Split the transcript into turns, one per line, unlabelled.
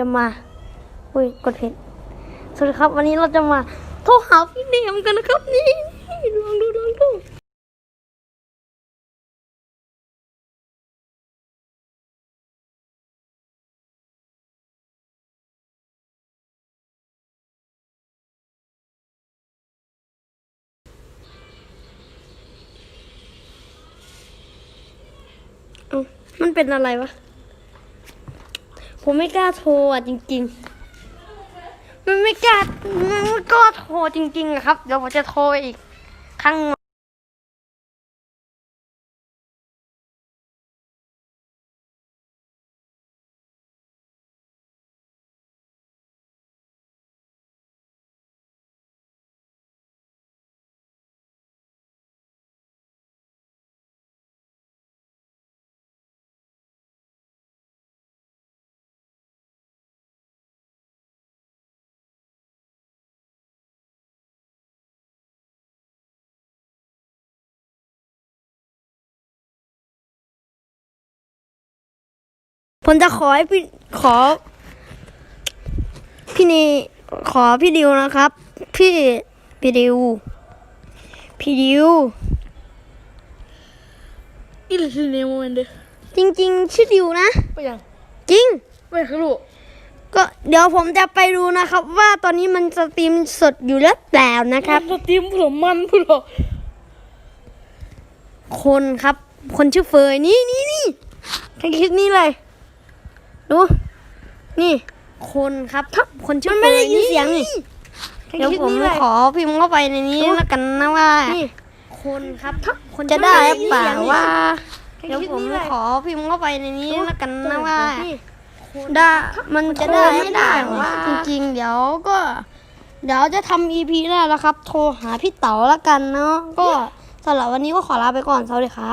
จะมา อุ้ย กดผิดสวัสดีครับ วันนี้เราจะมาโทรหาพี่เนมกันนะครับ นี่ลองดูลองดูเอ้ามันเป็นอะไรวะ ผมไม่กล้าโทรอะจริงๆ มันไม่กล้ามันไม่กล้าโทรจริงๆอะครับ เดี๋ยวผมจะโทรอีกครั้ง ผมจะขอให้พี่ขอ พี่นีขอพี่ดิวนะครับ พี่พี่ดิว พี่ดิว
อีลิซิเนโมเมนเด
จริง ๆ ชื่อดิวนะ
ไปยัง
จริง
ไปคือลูก
ก็เดี๋ยวผมจะไปดูนะครับ ว่าตอนนี้มันสตรีมสดอยู่หรือเปล่านะครับ
สตรีมผลมันผู้หรอ
คนครับ คนชื่อเฟยนี่นี่นี่แค่คลิปนี้เลย ดู นี่ คนครับทับคนชื่อเฟยนี่เสียงนี่เดี๋ยวผมขอพิมพ์เข้าไปในนี้แล้วกันนะว่าคนครับทับคนจะได้หรือเปล่าว่าเดี๋ยวผมขอพิมพ์เข้าไปในนี้แล้วกันนะว่าได้มันจะได้ไม่ได้ว่าจริงๆ เดี๋ยวก็ เดี๋ยวจะทำ EP แรกแล้วครับ โทรหาพี่เต๋าแล้วกันเนาะก็สำหรับวันนี้ก็ขอลาไปก่อนสวัสดีครับ